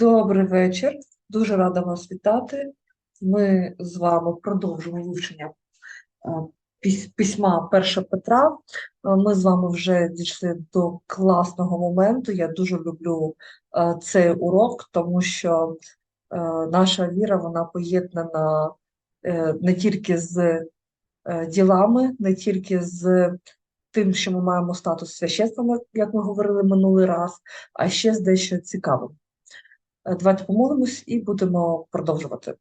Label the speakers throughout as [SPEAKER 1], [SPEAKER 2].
[SPEAKER 1] Добрий вечір. Дуже рада вас вітати. Ми з вами продовжуємо вивчення е, письма 1 Петра. Е, Ми з вами вже дійшли до класного моменту. Я дуже люблю е, цей урок, тому що наша віра вона поєднана не тільки з ділами, не тільки з тим, що ми маємо статус священства, як ми говорили минулий раз, а ще з дещо цікавим. Е, Давайте помолимось і будемо продовжувати.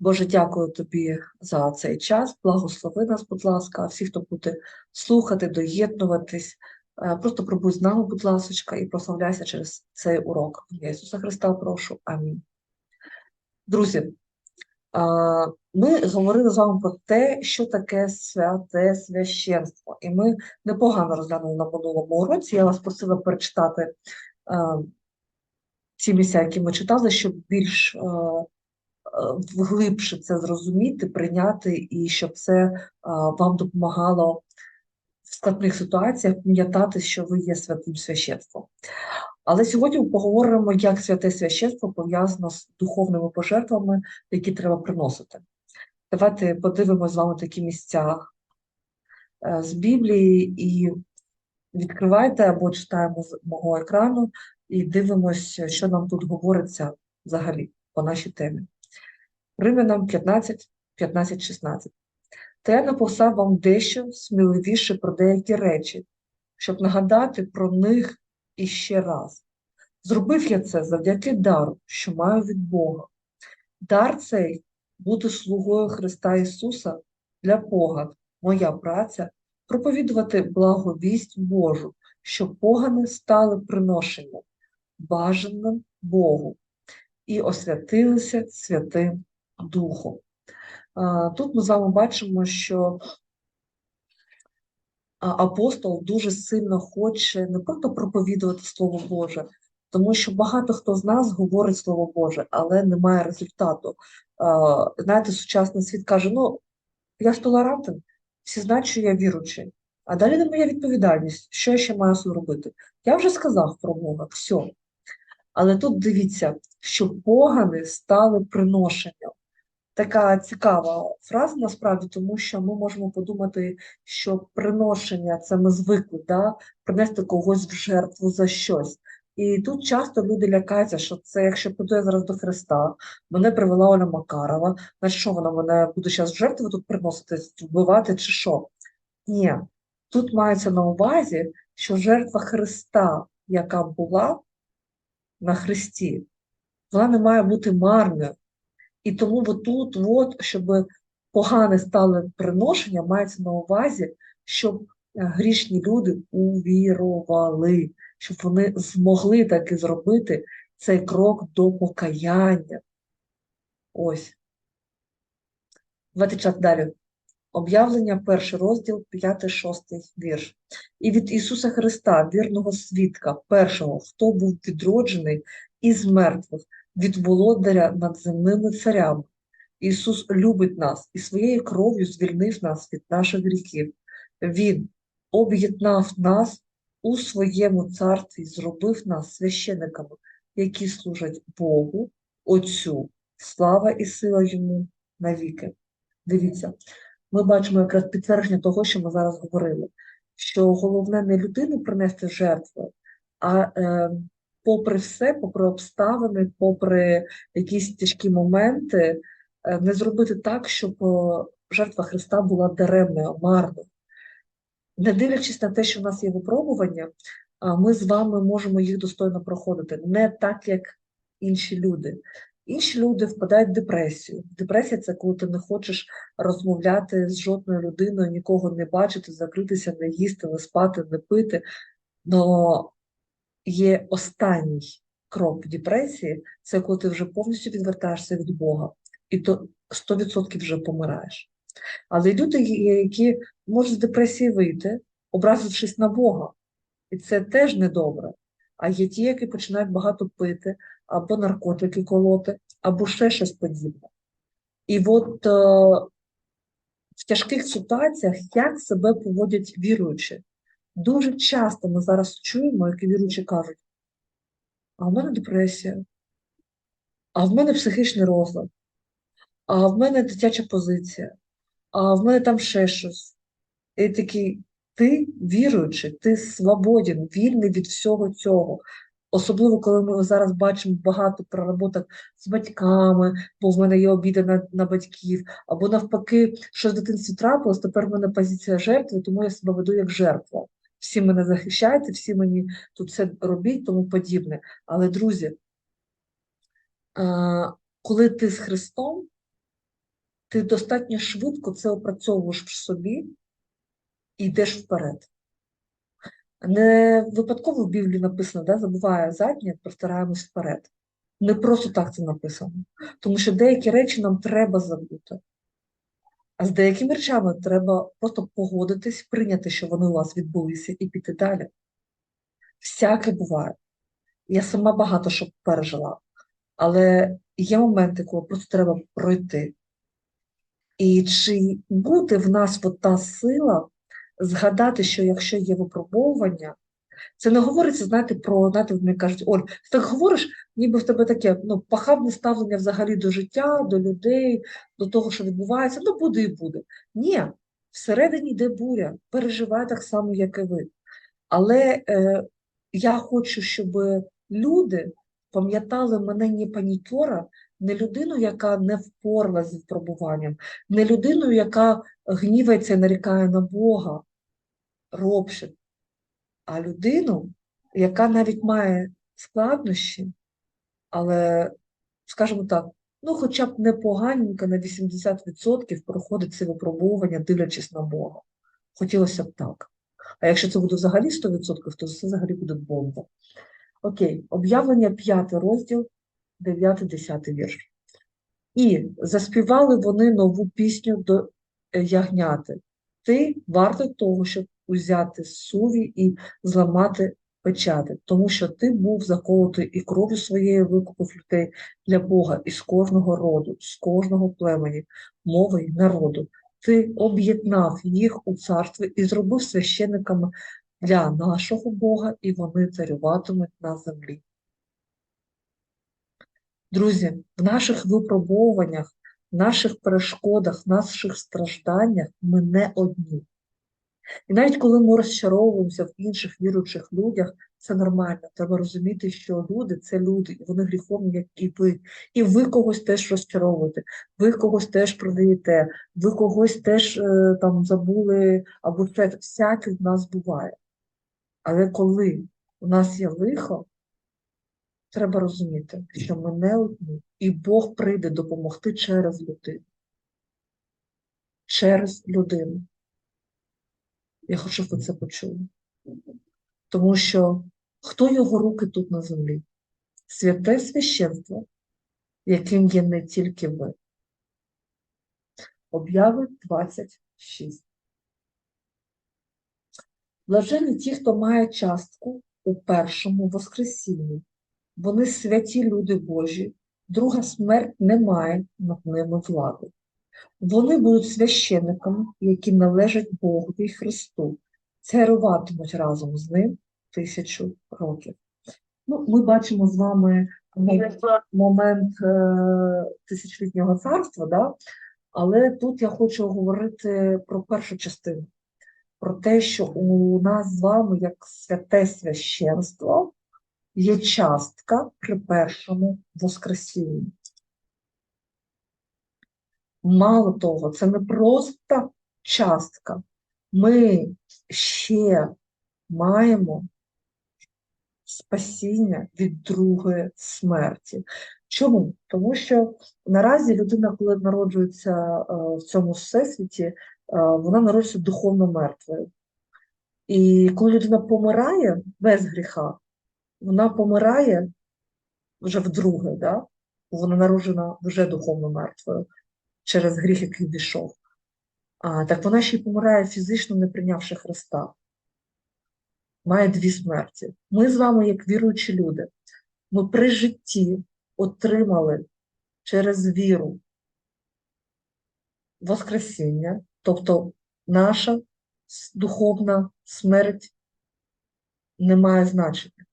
[SPEAKER 1] Боже, дякую тобі за цей час. Благослови нас, будь ласка, всі, хто буде слухати, доєднуватись. Е, Просто пробудь з нами, будь ласка, і прославляйся через цей урок. Ісуса Христа прошу. Амінь. Друзі, ми говорили з вами про те, що таке святе священство. І ми непогано розглянули на минулому уроці. Я вас просила перечитати е, ці місця, які ми читали, щоб більш е, е, глибше це зрозуміти, прийняти, і щоб це е, вам допомагало в складних ситуаціях пам'ятати, що ви є святим священством. Але сьогодні ми поговоримо, як святе священство пов'язано з духовними пожертвами, які треба приносити. Давайте подивимося з вами такі місця з Біблії і відкривайте або читаємо з мого екрану і дивимося, що нам тут говориться взагалі по нашій темі. Римлянам 15, 15, 16. Та я написав вам дещо сміливіше про деякі речі, щоб нагадати про них іще раз. Зробив я це завдяки дару, що маю від Бога. Дар цей бути слугою Христа Ісуса для поган, моя праця проповідувати благовість Божу, щоб погани стали приношенням, бажаним Богу, і освятилися Святим Духом. Тут ми з вами бачимо, що апостол дуже сильно хоче не просто проповідувати Слово Боже, тому що багато хто з нас говорить Слово Боже, але немає результату. Знаєте, сучасний світ каже: ну, я ж толерантен, всі знають, що я віручий. А далі не моя відповідальність, що я ще маю робити. Я вже сказав про Бога, все. Але тут дивіться, що погани стали приношенням. Така цікава фраза насправді, тому що ми можемо подумати, що приношення це ми звикли, да? принести когось в жертву за щось. І тут часто люди лякаються, що це якщо піду я зараз до Христа, мене привела Оля Макарова, значить що вона мене буде зараз жертву тут приносити, вбивати чи що? Ні, тут мається на увазі, що жертва Христа, яка була на Христі, вона не має бути марною. І тому тут, от, щоб погане стали приношення, мається на увазі, щоб е, грішні люди увірували, щоб вони змогли таки зробити цей крок до покаяння. Ось. Давайте чат далі. Об'явлення, перший розділ, п'ятий, шостий вірш. І від Ісуса Христа, вірного свідка, першого, хто був відроджений із мертвих, від володаря над земними царями. Ісус любить нас і своєю кров'ю звільнив нас від наших гріхів. Він об'єднав нас у своєму царстві, зробив нас священиками, які служать Богу, Отцю, слава і сила йому навіки. Дивіться, ми бачимо якраз підтвердження того, що ми зараз говорили, що головне не людину принести жертву, а е, попри все, попри обставини, попри якісь тяжкі моменти, е, не зробити так, щоб е, жертва Христа була даремною, марною. Не дивлячись на те, що в нас є випробування, ми з вами можемо їх достойно проходити, не так, як інші люди. Інші люди впадають в депресію. Депресія це коли ти не хочеш розмовляти з жодною людиною, нікого не бачити, закритися, не їсти, не спати, не пити. Но є останній крок депресії, це коли ти вже повністю відвертаєшся від Бога, і то 100% вже помираєш. Але люди, які можуть з депресії вийти, образившись на Бога, і це теж недобре. А є ті, які починають багато пити, або наркотики колоти, або ще щось подібне. І от е, в тяжких ситуаціях як себе поводять віруючі? Дуже часто ми зараз чуємо, як віруючі кажуть, а в мене депресія, а в мене психічний розлад, а в мене дитяча позиція, а в мене там ще щось. І такий, ти віруючий, ти свободен, вільний від всього цього. Особливо, коли ми зараз бачимо багато проработок з батьками, бо в мене є обіда на, на батьків, або навпаки, що в дитинстві трапилось, тепер в мене позиція жертви, тому я себе веду як жертва. Всі мене захищайте, всі мені тут все робіть, тому подібне. Але, друзі, коли ти з Христом, ти достатньо швидко це опрацьовуєш в собі і йдеш вперед. Не випадково в Біблії написано, да, забуває заднє, простираємось вперед. Не просто так це написано. Тому що деякі речі нам треба забути. А з деякими речами треба просто погодитись, прийняти, що вони у вас відбулися, і піти далі. Всяке буває. Я сама багато що пережила, але є моменти, коли просто треба пройти. І чи буде в нас от та сила згадати, що якщо є випробовування, це не говориться, знаєте, про, знаєте, мені кажуть, Оль, ти так говориш, ніби в тебе таке ну, похабне ставлення взагалі до життя, до людей, до того, що відбувається, ну буде і буде. Ні, всередині йде буря, переживай так само, як і ви. Але е, я хочу, щоб люди пам'ятали мене не панікера, не людину, яка не впоралась з випробуванням, не людину, яка гнівається і нарікає на Бога, робше, а людину, яка навіть має складнощі, але, скажімо так, ну хоча б непоганенько на 80% проходить це випробування, дивлячись на Бога. Хотілося б так. А якщо це буде взагалі 100%, то це взагалі буде бомба. Окей, об'явлення 5 розділ, 9-10 вірш. І заспівали вони нову пісню до е, ягняти. Ти вартий того, щоб узяти суві і зламати печати, тому що ти був заколотий і кров'ю своєю викупив людей для Бога із кожного роду, з кожного племені, мови й народу. Ти об'єднав їх у царстві і зробив священниками для нашого Бога, і вони царюватимуть на землі. Друзі, в наших випробуваннях, в наших перешкодах, в наших стражданнях ми не одні. І навіть коли ми розчаровуємося в інших віруючих людях, це нормально. Треба розуміти, що люди це люди, і вони гріховні, як і ви. І ви когось теж розчаровуєте, ви когось теж продаєте, ви когось теж е, там забули або це всяке в нас буває. Але коли у нас є лихо, треба розуміти, що ми не одні, і Бог прийде допомогти через людину. Через людину. Я хочу, щоб ви це почули. Тому що хто його руки тут на землі? Святе священство, яким є не тільки ви. Обяви 26. Блажені ті, хто має частку у першому Воскресінні. Вони святі люди Божі, друга смерть не має над ними влади. Вони будуть священниками, які належать Богу і Христу, царюватимуть разом з ним тисячу років. Ну, Ми бачимо з вами момент е, тисячолітнього царства, да? але тут я хочу говорити про першу частину, про те, що у нас з вами, як святе священство, є частка при першому Воскресінні. Мало того, це не просто частка. Ми ще маємо спасіння від другої смерті. Чому? Тому що наразі людина, коли народжується е, в цьому всесвіті, е, вона народжується духовно мертвою. І коли людина помирає без гріха, вона помирає вже вдруге, да? вона народжена вже духовно мертвою через гріх, який війшов. А, Так вона ще й помирає фізично, не прийнявши Христа. Має дві смерті. Ми з вами, як віруючі люди, ми при житті отримали через віру Воскресіння, тобто наша духовна смерть не має значення.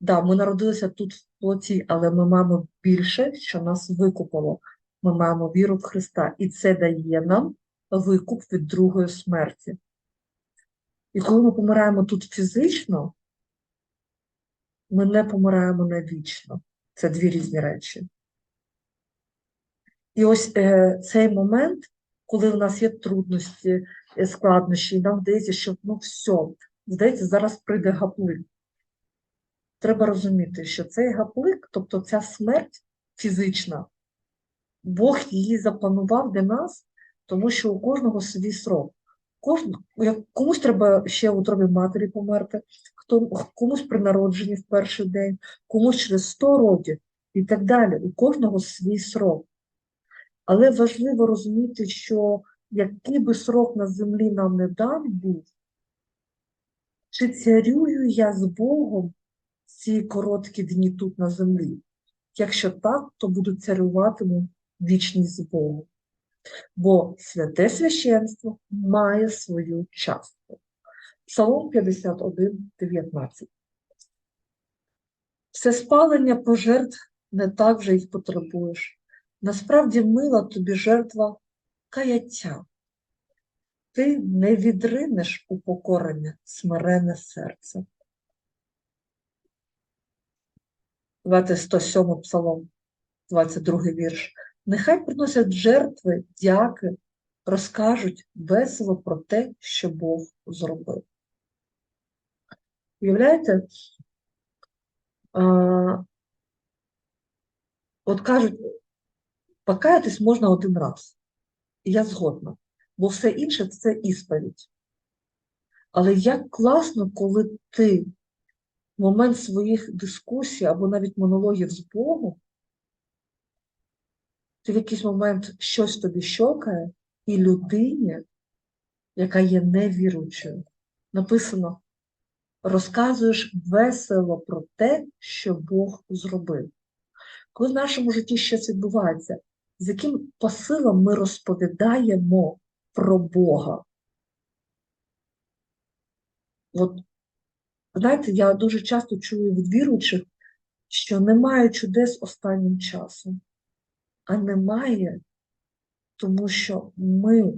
[SPEAKER 1] Да, ми народилися тут в плоті, але ми маємо більше, що нас викупило. Ми маємо віру в Христа, і це дає нам викуп від другої смерті. І коли ми помираємо тут фізично, ми не помираємо навічно. Це дві різні речі. І ось е, цей момент, коли в нас є трудності, е, складнощі, і нам здається, що ну все, здається, зараз прийде гаплик. Треба розуміти, що цей гаплик, тобто ця смерть фізична, Бог її запланував для нас, тому що у кожного свій срок. Кожен, комусь треба ще в утробі матері померти, комусь при народженні в перший день, комусь через 100 років і так далі. У кожного свій срок. Але важливо розуміти, що який би срок на землі нам не дан був, чи царюю я з Богом ці короткі дні тут на землі? Якщо так, то буду царюватиму вічність з Богом. Бо святе священство має свою частку. Псалом 51, 19. Все спалення пожертв не так вже їх потребуєш. Насправді мила тобі жертва каяття. Ти не відринеш упокорене смирене серце. Давайте 107 псалом, 22 вірш. Нехай приносять жертви, дяки, розкажуть весело про те, що Бог зробив. Уявляєте? А, от кажуть, покаятись можна один раз. І я згодна, бо все інше це ісповідь. Але як класно, коли ти в момент своїх дискусій або навіть монологів з Богом, ти в якийсь момент щось тобі щокає, і людині, яка є невіруючою, написано, розказуєш весело про те, що Бог зробив. Коли в нашому житті щось відбувається, з яким посилом ми розповідаємо про Бога? От, знаєте, я дуже часто чую від віруючих, що немає чудес останнім часом, а немає, тому що ми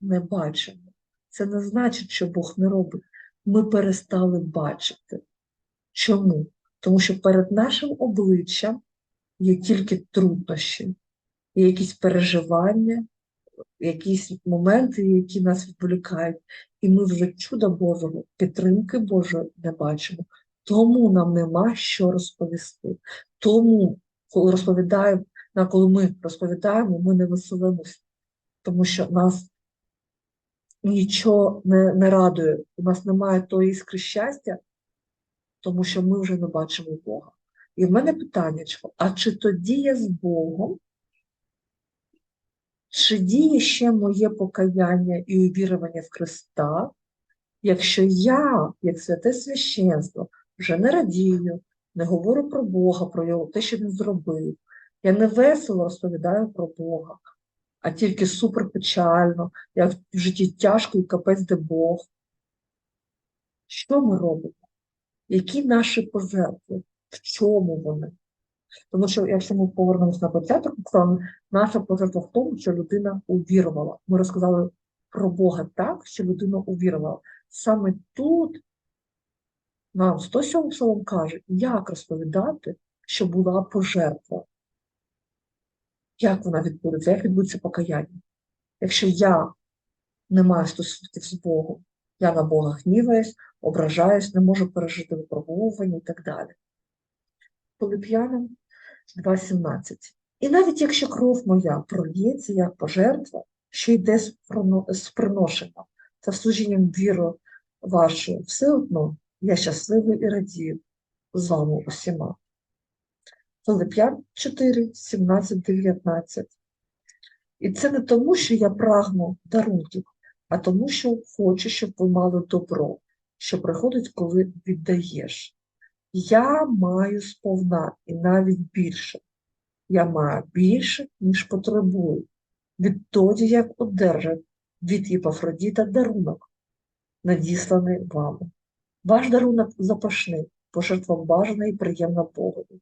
[SPEAKER 1] не бачимо. Це не значить, що Бог не робить. Ми перестали бачити. Чому? Тому що перед нашим обличчям є тільки труднощі, є якісь переживання, якісь моменти, які нас відволікають, і ми вже чуда Божого, підтримки Божої не бачимо. Тому нам нема що розповісти. Тому, коли розповідаємо, на коли ми розповідаємо, ми не веселимося, тому що нас нічого не, не радує, у нас немає тої іскри щастя, тому що ми вже не бачимо Бога. І в мене питання, а чи тоді я з Богом? Чи діє ще моє покаяння і увірування в Христа, якщо я, як святе священство, вже не радію, не говорю про Бога, про його, те, що він зробив, я не весело розповідаю про Бога, а тільки суперпечально, як в житті тяжко і капець де Бог. Що ми робимо? Які наші пожертви? В чому вони? Тому що, якщо ми повернемося на початок, наша пожертва в тому, що людина увірувала. Ми розказали про Бога так, що людина увірувала. Саме тут нам 107 псалом каже, як розповідати, що була пожертва. Як вона відбудеться, як відбудеться покаяння? Якщо я не маю стосунків з Богом, я на Бога гніваюсь, ображаюсь, не можу пережити випробовування і так далі. Полип'янам 2.17. І навіть якщо кров моя прольється як пожертва, що йде з приношенням та служінням віри вашої, все одно я щасливий і радію з вами усіма. Филип'ян 4, 17, 19. І це не тому, що я прагну дарунків, а тому, що хочу, щоб ви мали добро, що приходить, коли віддаєш. Я маю сповна і навіть більше. Я маю більше, ніж потребую. Відтоді, як одержав від Єпафродіта дарунок, надісланий вами. Ваш дарунок запашний, пожертва бажана і приємна Богові.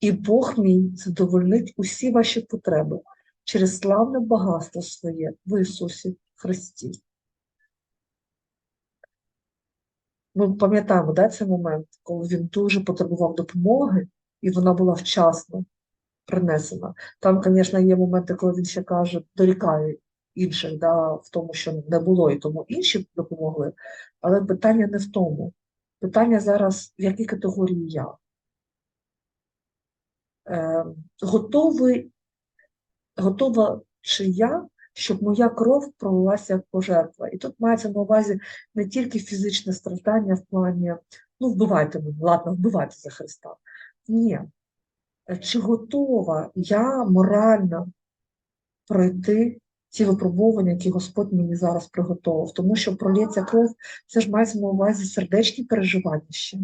[SPEAKER 1] І Бог мій задовольнить усі ваші потреби через славне багатство своє в Ісусі Христі. Ми пам'ятаємо да, цей момент, коли він дуже потребував допомоги, і вона була вчасно принесена. Там, звісно, є моменти, коли він ще каже, дорікає інших да, в тому, що не було, і тому інші допомогли. Але питання не в тому. Питання зараз, в якій категорії я. Е, готовий, готова чи я, щоб моя кров пролилася як пожертва. І тут мається на увазі не тільки фізичне страждання в плані, ну, вбивайте мене, ладно, вбивайте за Христа. Ні. Е, Чи готова я морально пройти ті випробування, які Господь мені зараз приготував? Тому що пролється кров, це ж мається на увазі сердечні переживання ще,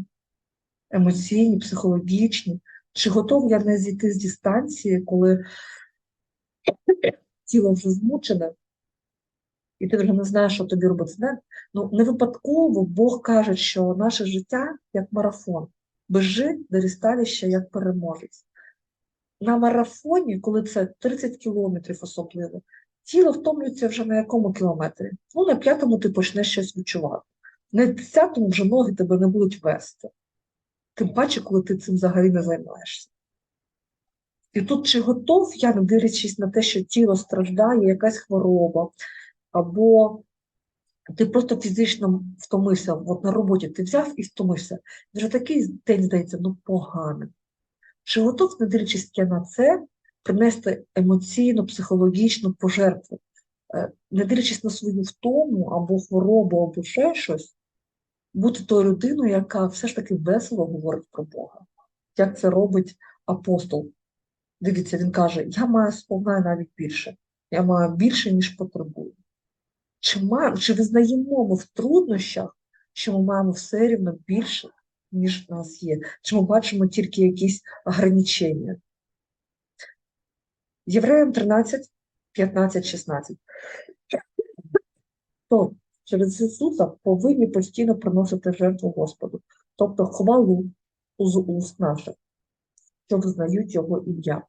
[SPEAKER 1] емоційні, психологічні. Чи готова я не зійти з дистанції, коли тіло вже змучене, і ти вже не знаєш, що тобі робити. Не, ну, не випадково Бог каже, що наше життя як марафон, бежи до рісталища як переможець. На марафоні, коли це 30 кілометрів особливо, тіло втомлюється вже на якому кілометрі? Ну, на п'ятому ти почнеш щось відчувати. На десятому вже ноги тебе не будуть вести. Тим паче, коли ти цим взагалі не займаєшся. І тут чи готов я, не дивлячись на те, що тіло страждає, якась хвороба, або ти просто фізично втомився, от на роботі ти взяв і втомився. Вже такий день здається, ну поганий. Чи готов, не дивлячись на це, принести емоційну, психологічну пожертву, Е, не дивлячись на свою втому або хворобу, або ще щось, бути тою людиною, яка все ж таки весело говорить про Бога. Як це робить апостол? Дивіться, він каже: Я маю сповна навіть більше, я маю більше, ніж потребую. Чи, маю, чи визнаємо ми в труднощах, що ми маємо все рівно більше, ніж в нас є? Чи ми бачимо тільки якісь ограничення? Євреям 13, 15, 16. То через Ісуса повинні постійно приносити жертву Господу, тобто хвалу з уст наших, що визнають Його ім'я.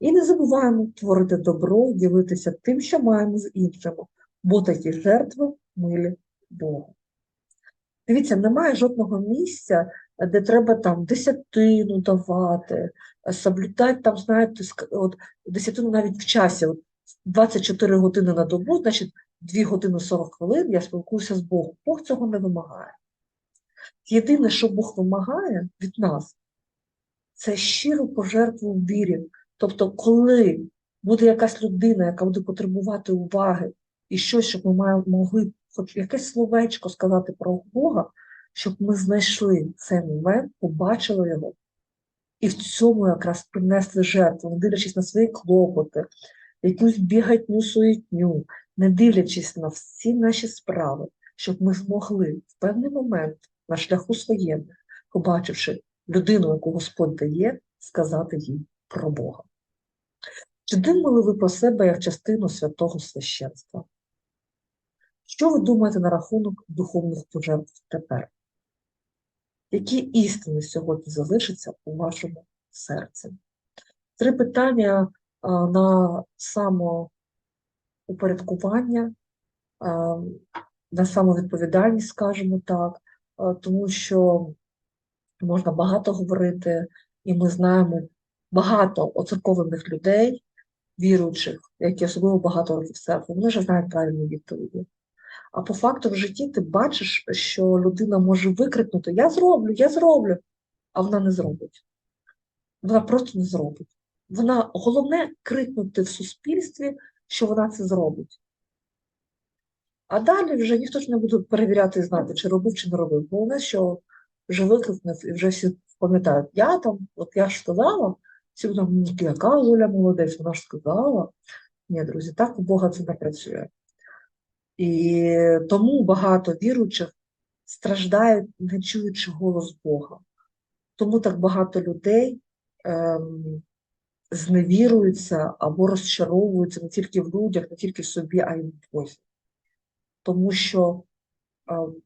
[SPEAKER 1] І не забуваємо творити добро, ділитися тим, що маємо з іншими, бо такі жертви милі Богу. Дивіться, немає жодного місця, де треба там десятину давати, соблюдати там, знаєте, от, десятину навіть в часі. От, 24 години на добу, значить 2 години 40 хвилин я спілкуюся з Богом. Бог цього не вимагає. Єдине, що Бог вимагає від нас, це щиру пожертву в вірі. Тобто, коли буде якась людина, яка буде потребувати уваги, і щось, щоб ми має- могли хоч якесь словечко сказати про Бога, щоб ми знайшли цей момент, побачили його, і в цьому якраз принесли жертву, не дивлячись на свої клопоти, якусь бігатню суетню, не дивлячись на всі наші справи, щоб ми змогли в певний момент на шляху своєму, побачивши людину, яку Господь дає, сказати їй про Бога. Чи думали ви про себе як частину святого священства? Що ви думаєте на рахунок духовних пожертв тепер? Які істини сьогодні залишаться у вашому серці? Три питання на самоупорядкування, а, на самовідповідальність, скажімо так, тому що можна багато говорити, і ми знаємо багато оцерковлених людей, віруючих, які особливо багато років в церкві, вони вже знають правильні відповіді. А по факту в житті ти бачиш, що людина може викрикнути Я зроблю, я зроблю, а вона не зробить. Вона просто не зробить. Вона головне крикнути в суспільстві, що вона це зробить. А далі вже ніхто ж не буде перевіряти і знати, чи робив, чи не робив. Головне, що вже викрикнув і вже всі пам'ятають, я там, от я ж сказала, всі «Ну, яка Оля молодець, вона ж сказала. Ні, друзі, так у Бога це не працює. І тому багато віруючих страждають, не чуючи голос Бога. Тому так багато людей ем, зневіруються або розчаровуються не тільки в людях, не тільки в собі, а й в Бозі. Тому що, ем,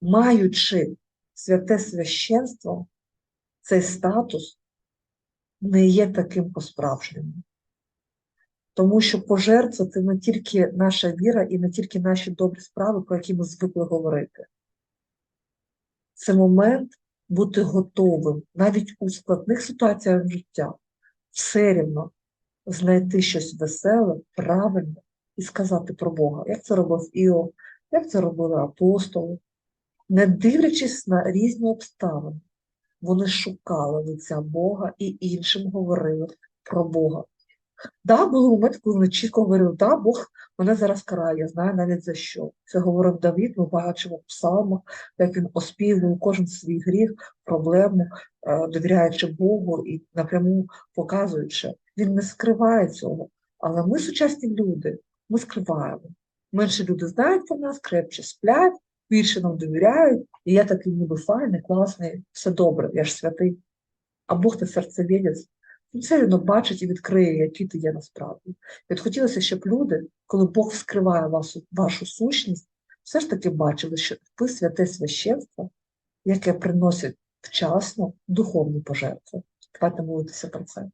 [SPEAKER 1] маючи святе священство, цей статус не є таким по-справжньому. Тому що пожертва це не тільки наша віра і не тільки наші добрі справи, про які ми звикли говорити. Це момент бути готовим навіть у складних ситуаціях життя все рівно знайти щось веселе, правильне і сказати про Бога, як це робив Іов, як це робили апостоли, не дивлячись на різні обставини, вони шукали лиця Бога і іншим говорили про Бога. Да, були моменти, коли вони чітко говорили, да, Бог мене зараз карає, я знаю навіть за що. Це говорив Давід, ми бачимо в псалмах, як він оспівує кожен свій гріх, проблему, е, довіряючи Богу і напряму показуючи. Він не скриває цього. Але ми, сучасні люди, ми скриваємо. Менше люди знають про нас, крепче сплять, більше нам довіряють, і я такий ніби файний, класний, все добре, я ж святий. А Бог ти серцевідець, все одно бачить і відкриє, який ти є насправді. І от хотілося, щоб люди, коли Бог вскриває вашу, вашу сущність, все ж таки бачили, що ви святе священство, яке приносить вчасно духовні пожертви. Давайте молитися про це.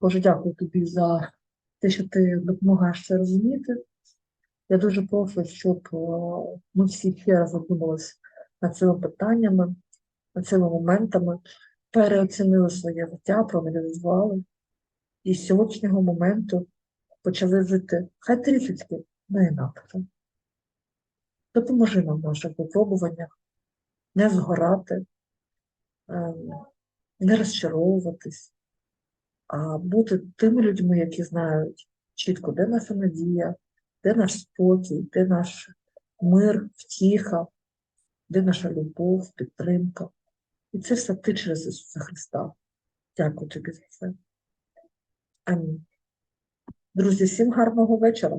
[SPEAKER 1] Боже, дякую тобі за те, що ти допомагаєш це розуміти. Я дуже прошу, щоб е, ми всі ще раз задумалися над цими питаннями, над цими моментами, переоцінили своє життя, проаналізували, і з сьогоднішнього моменту почали жити хай трішечки не інакше. Допоможи нам в наших випробуваннях не згорати, ем, не розчаровуватись, а бути тими людьми, які знають чітко, де наша надія, де наш спокій, де наш мир, втіха, де наша любов, підтримка. І це все ти через Ісуса Христа. Дякую тобі за це. Амінь. Друзі, всім гарного вечора.